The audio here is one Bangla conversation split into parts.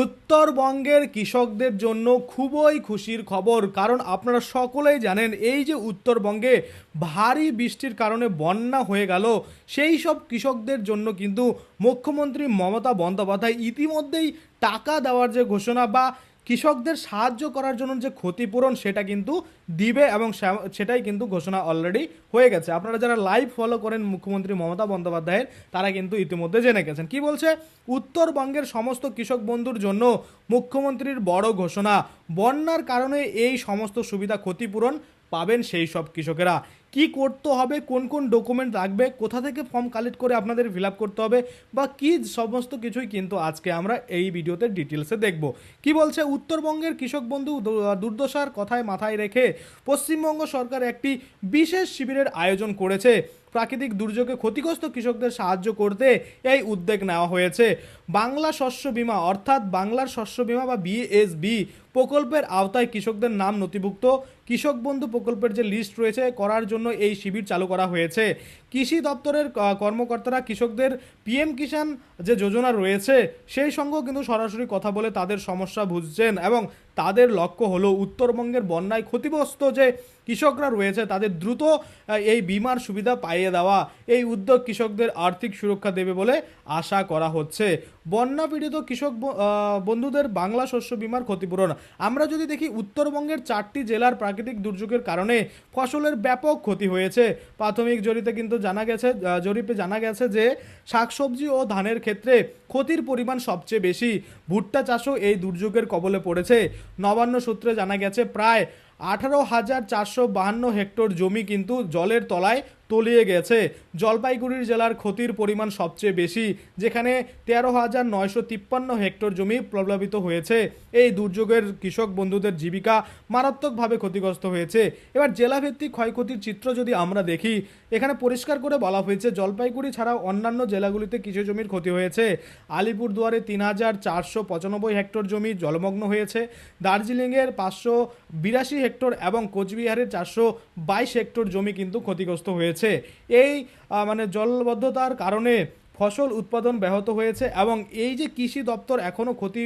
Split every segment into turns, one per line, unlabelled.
উত্তরবঙ্গের কৃষকদের জন্য খুবই খুশির খবর। কারণ আপনারা সকলেই জানেন, এই যে উত্তরবঙ্গে ভারী বৃষ্টির কারণে বন্যা হয়ে গেল, সেই সব কৃষকদের জন্য কিন্তু মুখ্যমন্ত্রী মমতা বন্দ্যোপাধ্যায় ইতিমধ্যেই টাকা দেওয়ার যে ঘোষণা বা কৃষকদের সাহায্য করার জন্য যে ক্ষতিপূরণ সেটা কিন্তু দিবে এবং সেটাই কিন্তু ঘোষণা অলরেডি হয়ে গেছে। আপনারা যারা লাইভ ফলো করেন মুখ্যমন্ত্রী মমতা বন্দ্যোপাধ্যায়ের, তারা কিন্তু ইতিমধ্যে জেনে গেছেন। কি বলছে? উত্তরবঙ্গের সমস্ত কৃষক বন্ধুর জন্য মুখ্যমন্ত্রীর বড় ঘোষণা। বন্যার কারণে এই সমস্ত সুবিধা ক্ষতিপূরণ পাবেন সেই সব কৃষকেরা। কি করতে হবে, কোন কোন ডকুমেন্ট লাগবে কোথা থেকে ফর্ম কালেক্ট করে আপনাদের ফিল করতে হবে বা কি সমস্ত কিছুই কিন্তু আজকে আমরা এই ভিডিওতে ডিটেলসে দেখব। কি বলছে? উত্তরবঙ্গের কৃষক বন্ধু দুর্দশার কথায় মাথায় রেখে পশ্চিমবঙ্গ সরকার একটি বিশেষ শিবিরের আয়োজন করেছে। প্রাকৃতিক দুর্যোগে ক্ষতিগ্রস্ত কৃষকদের সাহায্য করতে এই উদ্যোগ নেওয়া হয়েছে। বাংলা শস্য বীমা অর্থাৎ বাংলার শস্য বীমা বা বিএসবি প্রকল্পের আওতায় কৃষকদের নাম নথিভুক্ত। কৃষক বন্ধু প্রকল্পের যে লিস্ট রয়েছে, করার জন্য এই শিবির চালু করা হয়েছে। কৃষি দপ্তরের কর্মকর্তারা কৃষকদের পিএম কিষাণ যে যোজনা রয়েছে, সেই সঙ্গেও কিন্তু সরাসরি কথা বলে তাদের সমস্যা বুঝছেন এবং তাদের লক্ষ্য হলো উত্তরবঙ্গের বন্যায় ক্ষতিগ্রস্ত যে কৃষকরা রয়েছে, তাদের দ্রুত এই বিমার সুবিধা পাইয়ে দেওয়া এই উদ্যোগ কৃষকদের আর্থিক সুরক্ষা দেবে বলে আশা করা হচ্ছে। বন্যা পীড়িত কৃষক বন্ধুদের বাংলা শস্য বিমার ক্ষতিপূরণ। আমরা যদি দেখি উত্তরবঙ্গের চারটি জেলার প্রাকৃতিক দুর্যোগের কারণে ফসলের ব্যাপক ক্ষতি হয়েছে। প্রাথমিক জরিতে কিন্তু জানা গেছে জরিপে জানা গেছে যে শাকসবজি ও ধানের ক্ষেত্রে ক্ষতির পরিমাণ সবচেয়ে বেশি। ভুট্টা চাষও এই দুর্যোগের কবলে পড়েছে। নবান্ন সূত্রে জানা গেছে, প্রায় আঠারো হাজার চারশো বাহান্ন হেক্টর জমি কিন্তু জলের তলায় তলিয়ে গেছে। জলপাইগুড়ির জেলার ক্ষতির পরিমাণ সবচেয়ে বেশি, যেখানে তেরো হাজার নয়শো তিপ্পান্ন হেক্টর জমি প্রভাবিত হয়েছে। এই দুর্যোগের কৃষক বন্ধুদের জীবিকা মারাত্মকভাবে ক্ষতিগ্রস্ত হয়েছে। এবার জেলাভিত্তিক ক্ষয়ক্ষতির চিত্র যদি আমরা দেখি, এখানে পরিষ্কার করে বলা হয়েছে, জলপাইগুড়ি ছাড়াও অন্যান্য জেলাগুলিতে কিছু জমির ক্ষতি হয়েছে। আলিপুরদুয়ারে তিন হাজার চারশো পঁচানব্বই হেক্টর জমি জলমগ্ন হয়েছে। দার্জিলিংয়ের পাঁচশো বিরাশি হেক্টর এবং কোচবিহারের চারশো বাইশ হেক্টর জমি কিন্তু ক্ষতিগ্রস্ত হয়েছে। এই মানে জলবদ্ধতার কারণে ফসল উৎপাদন ব্যাহত হয়েছে এবং এই যে কৃষি দপ্তর এখনও ক্ষতি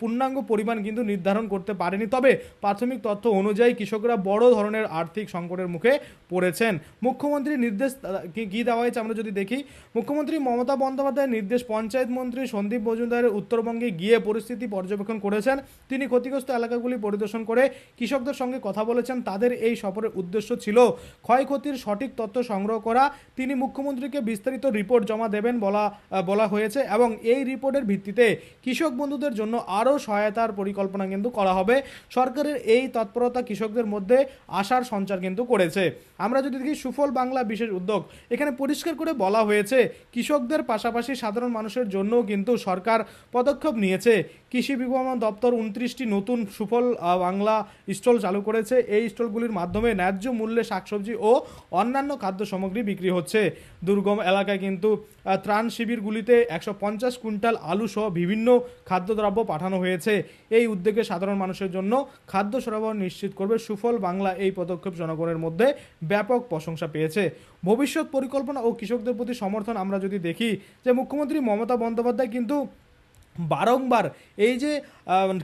পূর্ণাঙ্গ পরিমাণ কিন্তু নির্ধারণ করতে পারেনি। তবে প্রাথমিক তথ্য অনুযায়ী কৃষকরা বড় ধরনের আর্থিক সংকটের মুখে পড়েছেন। মুখ্যমন্ত্রীর নির্দেশ কী দেওয়া হয়েছে আমরা যদি দেখি, মুখ্যমন্ত্রী মমতা বন্দ্যোপাধ্যায়ের নির্দেশ পঞ্চায়েত মন্ত্রী সন্দীপ মজুমদারের উত্তরবঙ্গে গিয়ে পরিস্থিতি পর্যবেক্ষণ করেছেন। তিনি ক্ষতিগ্রস্ত এলাকাগুলি পরিদর্শন করে কৃষকদের সঙ্গে কথা বলেছেন। তাদের এই সফরের উদ্দেশ্য ছিল ক্ষয়ক্ষতির সঠিক তথ্য সংগ্রহ করা। তিনি মুখ্যমন্ত্রীকে বিস্তারিত রিপোর্ট জমা দেবেন বলা বলা হয়েছে এবং এই রিপোর্টের ভিত্তিতে কৃষক বন্ধুদের জন্য আরও সহায়তার পরিকল্পনা কিন্তু করা হবে। সরকারের এই তৎপরতা কৃষকদের মধ্যে আশার সঞ্চার কিন্তু করেছে। আমরা যদি দেখি সুফল বাংলা বিশেষ উদ্যোগ, এখানে পরিষ্কার করে বলা হয়েছে, কৃষকদের পাশাপাশি সাধারণ মানুষের জন্যও কিন্তু সরকার পদক্ষেপ নিয়েছে। কৃষি বিপণন দপ্তর উনত্রিশটি নতুন সুফল বাংলা স্টল চালু করেছে। এই স্টলগুলির মাধ্যমে ন্যায্য মূল্যে শাকসবজি ও অন্যান্য খাদ্য সামগ্রী বিক্রি হচ্ছে। দুর্গম এলাকায় কিন্তু ত্রাণ শিবিরগুলিতে একশো পঞ্চাশ কুইন্টাল আলু সহ বিভিন্ন খাদ্যদ্রব্য পাঠানো হয়েছে। এই উদ্যোগে সাধারণ মানুষের জন্য খাদ্য সরবরাহ নিশ্চিত করবে সুফল বাংলা এই পদক্ষেপ জনগণের মধ্যে ব্যাপক প্রশংসা পেয়েছে। ভবিষ্যৎ পরিকল্পনা ও কৃষকদের প্রতি সমর্থন আমরা যদি দেখি যে মুখ্যমন্ত্রী মমতা বন্দ্যোপাধ্যায় কিন্তু বারংবার এই যে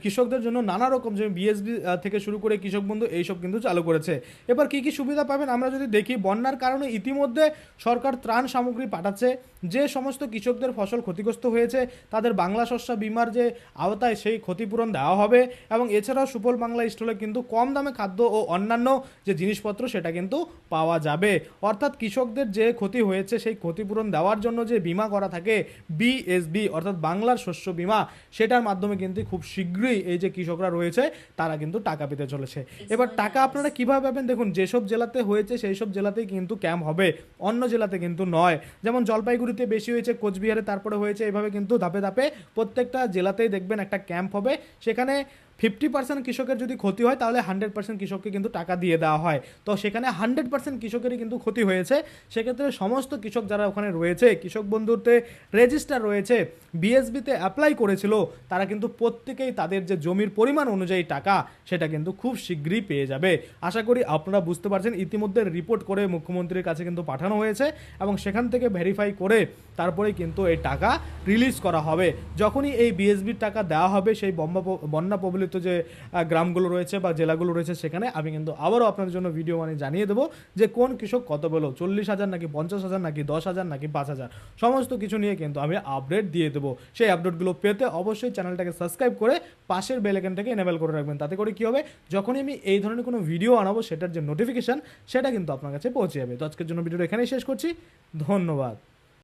কৃষকদের জন্য নানা রকম যে বিএসবি থেকে শুরু করে কৃষক বন্ধু এইসব কিন্তু চালু করেছে। এবার কি কি সুবিধা পাবেন আমরা যদি দেখি, বন্যার কারণে ইতিমধ্যে সরকার ত্রাণ সামগ্রী পাঠাচ্ছে, যে সমস্ত কৃষকদের ফসল ক্ষতিগ্রস্ত হয়েছে, তাদের বাংলা শস্য বিমার যে আওতায় সেই ক্ষতিপূরণ দেওয়া হবে এবং এছাড়াও সুফল বাংলা স্টলে কিন্তু কম দামে খাদ্য ও অন্যান্য যে জিনিসপত্র সেটা কিন্তু পাওয়া যাবে। অর্থাৎ কৃষকদের যে ক্ষতি হয়েছে, সেই ক্ষতিপূরণ দেওয়ার জন্য যে বিমা করা থাকে বিএসবি অর্থাৎ বাংলার শস্য বিমা সেটার মাধ্যমে কিন্তু খুব শীঘ্রই এই যে কৃষকরা রয়েছে তারা কিন্তু টাকা পেতে চলেছে। এবার টাকা আপনারা কীভাবে পাবেন? দেখুন যেসব জেলাতে হয়েছে সেই সব জেলাতেই কিন্তু ক্যাম্প হবে অন্য জেলাতে কিন্তু নয়। যেমন জলপাইগুড়িতে বেশি হয়েছে কোচবিহারে তারপরে হয়েছে এভাবে কিন্তু ধাপে ধাপে প্রত্যেকটা জেলাতেই দেখবেন একটা ক্যাম্প হবে। সেখানে ফিফটি পার্সেন্ট কৃষকের যদি ক্ষতি হয়, তাহলে হান্ড্রেড পার্সেন্ট কৃষককে কিন্তু টাকা দিয়ে দেওয়া হয়। তো সেখানে হান্ড্রেড পার্সেন্ট কৃষকেরই কিন্তু ক্ষতি হয়েছে। সেক্ষেত্রে সমস্ত কৃষক যারা ওখানে রয়েছে, কৃষক বন্ধুতে রেজিস্টার রয়েছে, বিএসবিতে অ্যাপ্লাই করেছিল, তারা কিন্তু প্রত্যেকেই তাদের যে জমির পরিমাণ অনুযায়ী টাকা, সেটা কিন্তু খুব শীঘ্রই পেয়ে যাবে। আশা করি আপনারা বুঝতে পারছেন, ইতিমধ্যে রিপোর্ট করে মুখ্যমন্ত্রীর কাছে কিন্তু পাঠানো হয়েছে এবং সেখান থেকে ভেরিফাই করে তারপরে কিন্তু এই টাকা রিলিজ করা হবে। যখনই এই বিএসবির টাকা দেওয়া হবে, সেই বন্যা প্রবলিত যে গ্রামগুলো রয়েছে বা জেলাগুলো রয়েছে সেখানে আমি কিন্তু আবারও আপনাদের জন্য ভিডিও মানে জানিয়ে দেবো যে কোন কৃষক কত পেল। চল্লিশ হাজার নাকি পঞ্চাশ হাজার নাকি দশ হাজার নাকি পাঁচ হাজার। সমস্ত কিছু নিয়ে কিন্তু আমি আপডেট দিয়ে দেবো। সেই আপডেটগুলো পেতে অবশ্যই চ্যানেলটাকে সাবস্ক্রাইব করে পাশের বেলেকেনটাকে এনেবেল করে রাখবেন। তাতে করে কী হবে? যখনই আমি এই ধরনের কোনো ভিডিও আনাবো, সেটার যে নোটিফিকেশন সেটা কিন্তু আপনার কাছে পৌঁছে যাবে। তো আজকের জন্য ভিডিওটা এখানেই শেষ করছি। ধন্যবাদ।